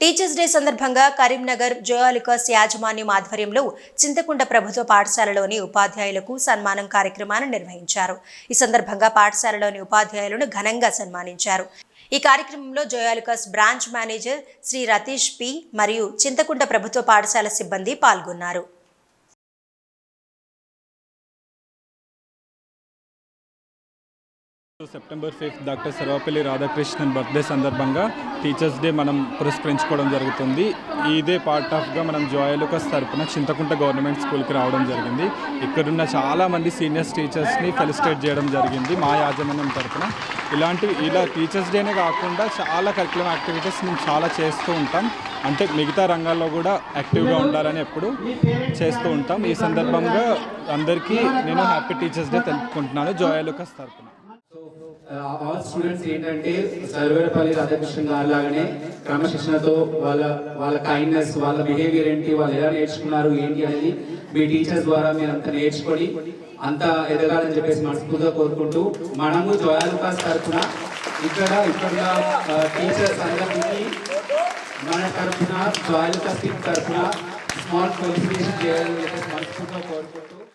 Teachers day సందర్భంగా కరీంనగర్ జోయాలికాస్ యాజమాన్యం ఆధ్వర్యంలో చింతకుంట ప్రభుత్వ పాఠశాలలోని ఉపాధ్యాయులకు సన్మానం కార్యక్రమాన్ని నిర్వహించారు. ఈ సందర్భంగా పాఠశాలలోని ఉపాధ్యాయులను ఘనంగా సన్మానించారు. ఈ కార్యక్రమంలో Joyalukkas branch manager Shri Ratheesh P మరియు చింతకుంట ప్రభుత్వ పాఠశాల సిబ్బంది పాల్గొన్నారు. September fifth doctor Sarvepalli Radhakrishnan birthday సందర్భంగా టీచర్స్ డే మనం పురస్కరించుకోవడం జరుగుతుంది. ఇదే పార్ట్ ఆఫ్గా మనం జోయలుకస్ తరపున చింతకుంట గవర్నమెంట్ స్కూల్కి రావడం జరిగింది. ఇక్కడున్న చాలామంది సీనియర్స్ టీచర్స్ని ఫెలిసిటేట్ చేయడం జరిగింది మా యాజమాన్యం తరపున. ఇలాంటి ఇలా టీచర్స్ డేనే కాకుండా చాలా కరికులం యాక్టివిటీస్ మేము చాలా చేస్తూ ఉంటాం. అంటే మిగతా రంగాల్లో కూడా యాక్టివ్గా ఉండాలని ఎప్పుడు చేస్తూ ఉంటాం. ఈ సందర్భంగా అందరికీ నేను హ్యాపీ టీచర్స్ డే తెలుపుకుంటున్నాను జోయలుకస్ తరపున. ఆల్ స్టూడెంట్స్ ఏంటంటే సర్వేపల్లి రాధాకృష్ణ గారు లాగానే క్రమశిక్షణతో వాళ్ళ వాళ్ళ కైండ్నెస్ వాళ్ళ బిహేవియర్ ఏంటి వాళ్ళు ఎలా నేర్చుకున్నారు ఏంటి అనేది మీ టీచర్స్ ద్వారా మీరు అంత నేర్చుకొని అంత ఎదగాలని చెప్పేసి మనస్ఫూర్తిగా కోరుకుంటూ మనము జోయాలుకాస్ తరఫున ఇక్కడ ఇక్కడ టీచర్స్ అందరికీ మన తరఫున జోయాలుకాస్ టీం తరఫున స్మాల్ క్వాలిఫికేషన్ చేయాలని చెప్పేసి మనస్ఫూర్తిగా కోరుకుంటూ